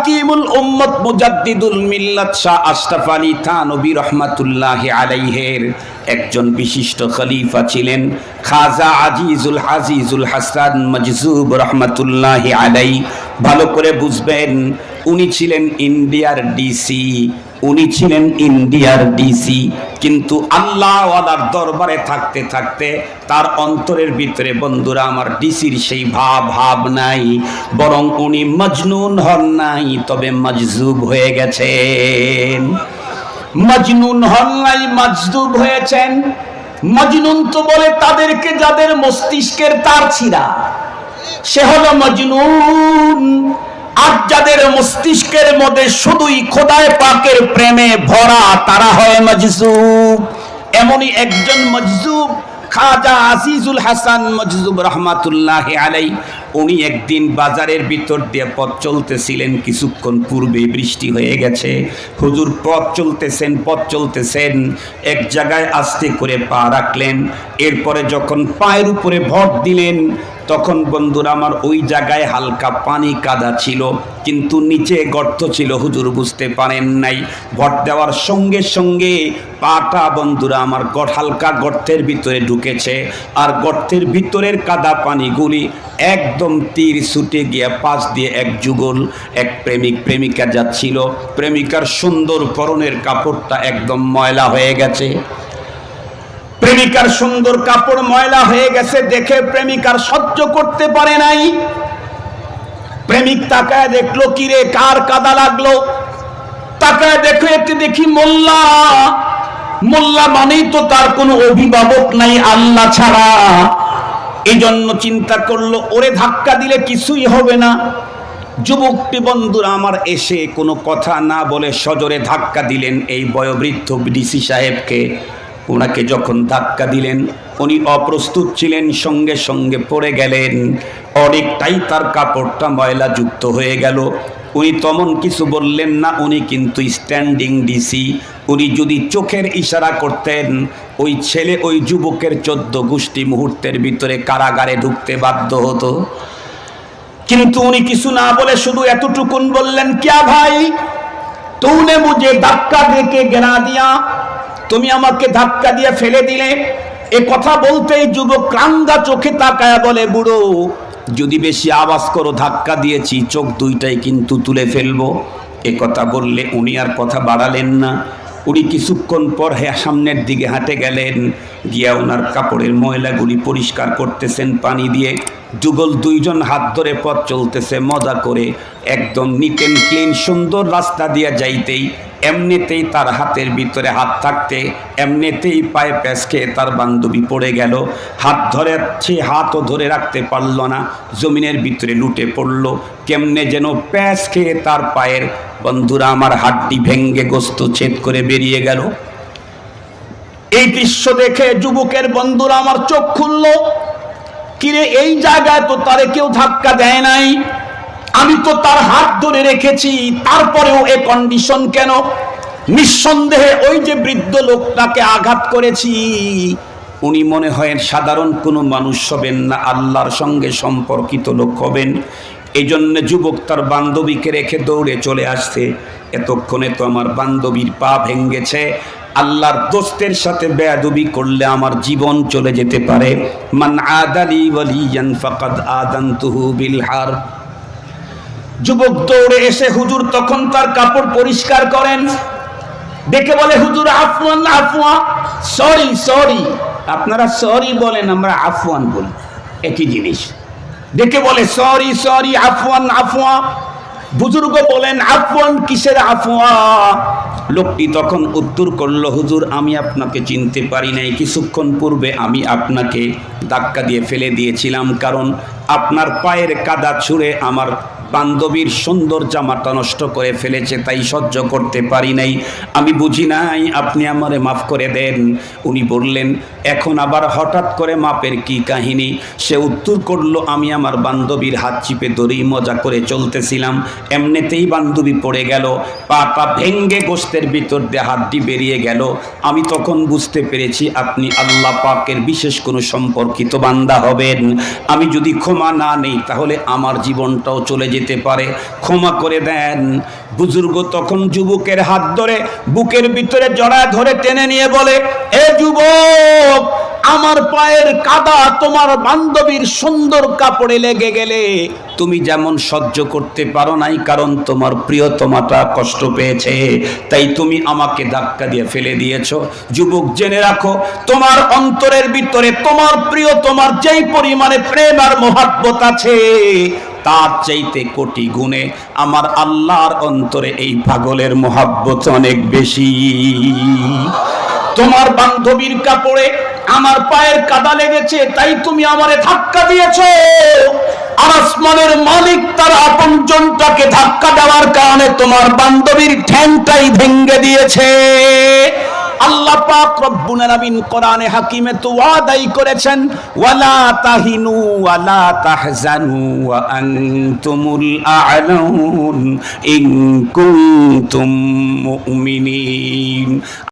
হাকিমুল উম্মত মুজাদ্দিদুল মিল্লাত শাহ আশরাফ আলী থানবী রহমাতুল্লাহ আলাইহের একজন বিশিষ্ট খলিফা ছিলেন খাজা আজিজুল হাজিজুল হাসান মজজুব রহমাতুল্লাহ আলাই। ভালো করে বুঝবেন, উনি ছিলেন ইন্ডিয়ার ডিসি উনি ছিলেন ইন্ডিয়ার ডিসি কিন্তু আল্লাহ আল্লাহওয়ালার দরবারে থাকতে থাকতে তার অন্তরের ভিতরে, বন্ধুরা, আমার ডিসির সেই ভাব ভাব নাই, বরং উনি মজনুন হন নাই, তবে মজজুব হয়ে গেছেন। মজনুন হন নাই, মজদুব হয়েছেন। মজনুন তো বলে তাদেরকে যাদের মস্তিষ্কের তার ছিঁড়া, সে হলো মজনুন। আর যাদের মস্তিষ্কের মধ্যে শুধুই খোদায় পাকের প্রেমে ভরা, তারা হয় মজজুব। এমনই একজন মজজুব, খাজা আজিজুল হাসান মজজুব রহমাতুল্লাহ আলাই। উনি একদিন বাজারের ভিতর দিয়ে পথ চলতেছিলেন, কিছুক্ষণ পূর্বে বৃষ্টি হয়ে গেছে। হুজুর, পথ চলতেছেন পথ চলতেছেন। এক জায়গায় আস্তে করে পা রাখলেন। এরপরে যখন পায়ের উপরে ভর দিলেন তখন বন্ধুরা আমার ওই জায়গায় হালকা পানি কাদা ছিল, কিন্তু নিচে গর্ত ছিল, হুজুর বুঝতে পারেন নাই। ভর দেওয়ার সঙ্গে সঙ্গে পাটা বন্ধুরা আমার গট হালকা গর্তের ভিতরে ঢুকেছে, আর গর্তের ভিতরের কাদা পানিগুলি একদম তীর ছুটে গিয়ে পাশ দিয়ে এক যুগল, এক প্রেমিক, প্রেমিকা যাচ্ছিল। প্রেমিকার সুন্দর পরনের কাপড়টা একদম ময়লা হয়ে গেছে। প্রেমিকার সুন্দর কাপড় ময়লা হয়ে গেছে, দেখে প্রেমিকার সহ্য করতে পারে নাই। প্রেমিক তাকায় দেখল, কিরে, কার কাদা লাগল? তাকায় দেখো একটি দেখি মোল্লা। মোল্লা মানেই তো তার কোনো অভিভাবক নাই, আল্লাহ ছাড়া। এই জন্য চিন্তা করল, ওরে ধাক্কা দিলে কিছুই হবে না। যুবকটি বন্ধুরা, আমার এসে কোনো কথা না বলে সজোরে ধাক্কা দিলেন এই বয়োবৃদ্ধ ডিসি সাহেবকে। ওনাকে যখন ধাক্কা দিলেন, উনি অপ্রস্তুত ছিলেন, সঙ্গে সঙ্গে পড়ে গেলেন। অনেকটাই তার কাপড়টা ময়লা যুক্ত হয়ে গেল। উনি তেমন কিছু বললেন না, উনি কিন্তু স্ট্যান্ডিং ডিসি। উনি যদি চোখের ইশারা করতেন, ওই ছেলে ওই যুবকের চোদ্দ গোষ্ঠী মুহূর্তের ভিতরে কারাগারে ঢুকতে বাধ্য হতো। কিন্তু উনি কিছু না বলে শুধু এতটুকুন বললেন, ক্যা ভাই? তুনে মুঝে ধাক্কা দেখে গেনা দিয়া? তুমি আমাকে ধাক্কা দিয়ে ফেলে দিলে। এ কথা বলতেই যুবক ক্রাঙ্গা চোখে তাকায়া বলে, বুড়ো, যদি বেশি আওয়াজ করো, ধাক্কা দিয়েছি, চোখ দুইটাই কিন্তু তুলে ফেলব। এ কথা বললে উনি আর কথা বাড়ালেন না। উনি কিছুক্ষণ পর হ্যাঁ সামনের দিকে হাঁটে গেলেন। গিয়া ওনার কাপড়ের ময়লাগুলি পরিষ্কার করতেছেন পানি দিয়ে। যুগল দুইজন হাত ধরে পথ চলতেছে মজা করে। একদম নিট ক্লিন সুন্দর রাস্তা দিয়ে যাইতেই এমনিতেই তার হাতের ভিতরে হাত থাকতে, এমনিতেই পায়ে প্যাঁচ খেয়ে তার বান্ধবী পড়ে গেল। হাত ধরে, সে হাতও ধরে রাখতে পারল না। জমিনের ভিতরে লুটে পড়ল। কেমনে যেন প্যাঁচ খেয়ে তার পায়ের, বন্ধুরা আমার হাতটি ভেঙ্গে গোস্ত ছেদ করে বেরিয়ে গেল। এই দৃশ্য দেখে যুবকের বন্ধুরা আমার চোখ খুলল। কিরে, এই জায়গায় তো তারে কেউ ধাক্কা দেয় নাই। আমি তো তার হাত ধরে রেখেছি, তারপরেও এ কন্ডিশন কেন? নিঃসন্দেহে ওই যে বৃদ্ধ লোকটাকে আঘাত করেছি। উনি মনে হয় সাধারণ কোনো মানুষ হবেন না, আল্লাহর সঙ্গে সম্পর্কিত লোক হবেন। এই জন্য যুবক তার বান্ধবীকে রেখে দৌড়ে চলে আসছে। এতক্ষণে তো আমার বান্ধবীর পা ভেঙ্গেছে আল্লাহর দোস্তের সাথে বেয়াদবি করলে আমার জীবন চলে যেতে পারে। মান আদালি ওয়ালিয়ান ফাকাদ আদানতুহু বিল হার। যুবক দৌড়ে এসে হুজুর তখন তার কাপড় পরিষ্কার করেন। দেখে বলে, হুজুর, আফওয়ান, আফওয়া, সরি সরি, আপনারা সরি বলেন, আমরা আফওয়ান বলি। একই জিনিস। দেখে বলে, সরি সরি, আফওয়ান, আফওয়া, বুজুর্গ বলেন, আফওয়ান কিসের আফওয়া? লোকটি তখন উত্তর করল, হুজুর, আমি আপনাকে চিনতে পারি নাই। কিছুক্ষণ পূর্বে আমি আপনাকে ধাক্কা দিয়ে ফেলে দিয়েছিলাম, কারণ আপনার পায়ের কাদা ছুঁড়ে আমার বান্ধবীর সুন্দর জামাটা নষ্ট করে ফেলেছে, তাই সহ্য করতে পারি নাই। আমি বুঝি নাই, আপনি আমারে মাফ করে দেন। উনি বললেন, এখন আবার হঠাৎ করে মাপের কি কাহিনী? সে উত্তর করল, আমি আমার বান্ধবীর হাত চিপে ধরেই মজা করে চলতেছিলাম। এমনিতেই বান্ধবী পড়ে গেল। পাটা ভেঙ্গে গোস্তের ভিতর দিয়ে হাতটি বেরিয়ে গেল। আমি তখন বুঝতে পেরেছি, আপনি আল্লাহ পাকের বিশেষ কোনো সম্পর্কিত বান্দা হবেন। আমি যদি ক্ষমা না নেই, তাহলে আমার জীবনটাও চলে যেতে যেতে পারে। ক্ষমা করে দেন। বুজুর্গ তখন যুবকের হাত ধরে বুকের ভিতরে জড়া ধরে টেনে নিয়ে বলে, এ যুবক, আমার পায়ের কাদা তোমার বান্ধবীর সুন্দর কাপড়ে লেগে গেলে তুমি যেমন সহ্য করতে পারো নাই, কারণ তোমার প্রিয়তমাটা কষ্ট পেয়েছে। তাই তুমি আমাকে ধাক্কা দিয়ে ফেলে দিয়েছ। যুবক, জেনে রাখো, তোমার অন্তরের ভিতরে তোমার প্রিয় তোমার যেই পরিমাণে প্রেম আর মোহাব্বত আছে তার চাইতে কোটি গুণে আমার আল্লাহর অন্তরে এই পাগলের মোহাব্বত অনেক বেশি। তোমার বান্ধবীর কাপড়ে আমার পায়ের কাদা লেগেছে, তাই তুমি আমারে ধাক্কা দিয়েছ। আর আসমানের মালিক তার আপনজনটাকে ধাক্কা দেওয়ার কারণে তোমার বান্ধবীর ঠ্যাংটাই ভেঙ্গে দিয়েছে। আল্লাহ পাক রব্বুল আলামিন কোরআনে হাকিমে তো ওয়াদাই করেছেন, ওয়ালা তাহিনু ওয়ালা তাহজানু ওয়া আনতুমুল আ'লাউন ইন কুনতুম মুমিনিন।